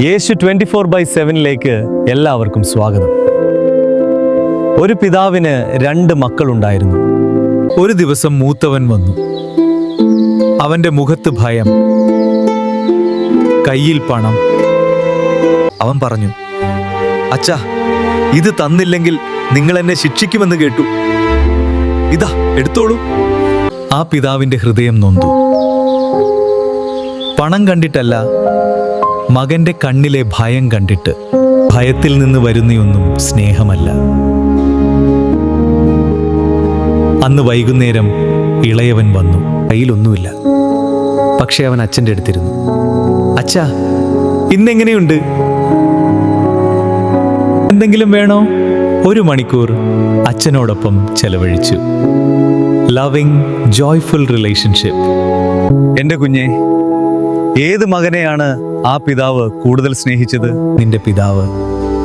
Yeshu twenty four by സെവനിലേക്ക് എല്ലാവർക്കും സ്വാഗതം. ഒരു പിതാവിന് രണ്ട് മക്കളുണ്ടായിരുന്നു. ഒരു ദിവസം മൂത്തവൻ വന്നു. അവന്റെ മുഖത്ത് ഭയം. കയ്യിൽ പണം. അവൻ പറഞ്ഞു അച്ഛാ ഇത് തന്നില്ലെങ്കിൽ നിങ്ങൾ എന്നെ ശിക്ഷിക്കുമെന്ന് കേട്ടു. ഇതാ എടുത്തോളൂ. ആ പിതാവിന്റെ ഹൃദയം നൊന്തു. പണം കണ്ടിട്ടല്ല മകന്റെ കണ്ണിലെ ഭയം കണ്ടിട്ട് ഭയത്തിൽ നിന്ന് വരുന്നയൊന്നും സ്നേഹമല്ല. അന്ന് വൈകുന്നേരം ഇളയവൻ വന്നു. കയ്യിലൊന്നുമില്ല. പക്ഷേ അവൻ അച്ഛന്റെ അടുത്തിരുന്നു. അച്ഛാ ഇന്നെങ്ങനെയുണ്ട്? എന്തെങ്കിലും വേണോ? ഒരു മണിക്കൂർ. അച്ഛനോടൊപ്പം ചെലവഴിച്ചു. ലവിങ് ജോയ്ഫുൾ റിലേഷൻഷിപ്പ് എന്റെ കുഞ്ഞെ ഏത് മകനെയാണ് ആ പിതാവ് കൂടുതൽ സ്നേഹിച്ചത്? നിന്റെ പിതാവ്.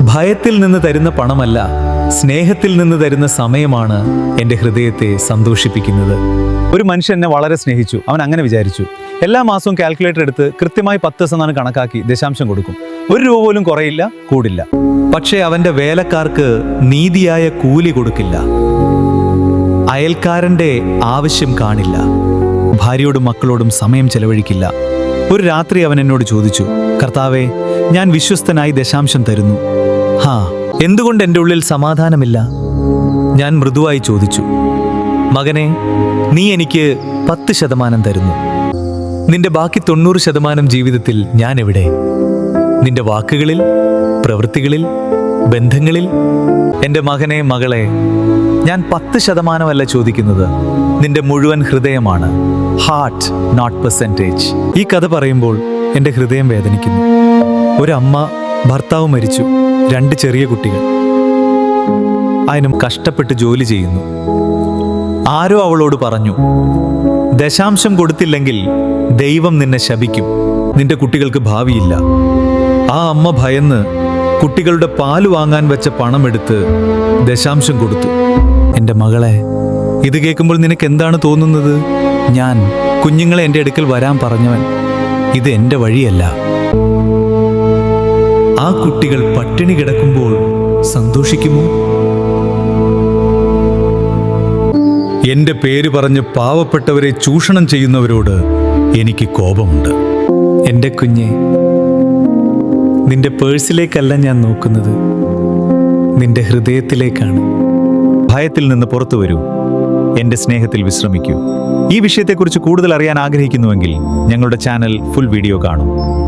ഭയത്തിൽ നിന്ന് തരുന്ന പണമല്ല സ്നേഹത്തിൽ നിന്ന് തരുന്ന സമയമാണ് എന്റെ ഹൃദയത്തെ സന്തോഷിപ്പിക്കുന്നത്. ഒരു മനുഷ്യൻ എന്നെ വളരെ സ്നേഹിച്ചു. അവൻ അങ്ങനെ വിചാരിച്ചു. എല്ലാ മാസവും കാൽക്കുലേറ്റർ എടുത്ത് കൃത്യമായി പത്ത് ശതമാനം കണക്കാക്കി ദശാംശം കൊടുക്കും. ഒരു രൂപ പോലും കുറയില്ല കൂടില്ല. പക്ഷേ അവന്റെ വേലക്കാർക്ക് നീതിയായ കൂലി കൊടുക്കില്ല. അയൽക്കാരന്റെ ആവശ്യം കാണില്ല. ഭാര്യയോടും മക്കളോടും സമയം ചെലവഴിക്കില്ല. ഒരു രാത്രി അവൻ എന്നോട് ചോദിച്ചു കർത്താവെ ഞാൻ വിശ്വസ്തനായി ദശാംശം തരുന്നു. ഹാ എന്തുകൊണ്ട് എന്റെ ഉള്ളിൽ സമാധാനമില്ല? ഞാൻ മൃദുവായി ചോദിച്ചു മകനെ നീ എനിക്ക് പത്ത് ശതമാനം തരുന്നു. നിന്റെ ബാക്കി തൊണ്ണൂറ് ശതമാനം ജീവിതത്തിൽ ഞാൻ എവിടെ? നിന്റെ വാക്കുകളിൽ പ്രവൃത്തികളിൽ ബന്ധങ്ങളിൽ എന്റെ മകനെ മകളെ ഞാൻ പത്ത് ശതമാനമല്ല ചോദിക്കുന്നത്. നിന്റെ മുഴുവൻ ഹൃദയമാണ്. ഹാർട്ട് നോട്ട് പെർസെന്റേജ് ഈ കഥ പറയുമ്പോൾ എന്റെ ഹൃദയം വേദനിക്കുന്നു. ഒരമ്മ ഭർത്താവ് മരിച്ചു. രണ്ട് ചെറിയ കുട്ടികൾ. അതിനും കഷ്ടപ്പെട്ട് ജോലി ചെയ്യുന്നു. ആരോ അവളോട് പറഞ്ഞു ദശാംശം കൊടുത്തില്ലെങ്കിൽ ദൈവം നിന്നെ ശപിക്കും. നിന്റെ കുട്ടികൾക്ക് ഭാവിയില്ല. ആ അമ്മ ഭയന്ന് കുട്ടികളുടെ പാൽ വാങ്ങാൻ വെച്ച പണം എടുത്ത് ദശാംശം കൊടുത്തു. എന്റെ മകളെ ഇത് കേൾക്കുമ്പോൾ നിനക്ക് എന്താണ് തോന്നുന്നത്? ഞാൻ കുഞ്ഞുങ്ങളെ എന്റെ അടുക്കൽ വരാൻ പറഞ്ഞവൻ. ഇത് എന്റെ വഴിയല്ല. ആ കുട്ടികൾ പട്ടിണി കിടക്കുമ്പോൾ സന്തോഷിക്കുമോ? എന്റെ പേര് പറഞ്ഞ് പാവപ്പെട്ടവരെ ചൂഷണം ചെയ്യുന്നവരോട് എനിക്ക് കോപമുണ്ട്. എന്റെ കുഞ്ഞെ നിന്റെ പേഴ്സിലേക്കല്ല ഞാൻ നോക്കുന്നത്. നിന്റെ ഹൃദയത്തിലേക്കാണ്. ഭയത്തിൽ നിന്ന് പുറത്തു വരൂ. എന്റെ സ്നേഹത്തിൽ വിശ്രമിക്കൂ. ഈ വിഷയത്തെക്കുറിച്ച് കൂടുതൽ അറിയാൻ ആഗ്രഹിക്കുന്നുവെങ്കിൽ ഞങ്ങളുടെ ചാനൽ ഫുൾ വീഡിയോ കാണൂ.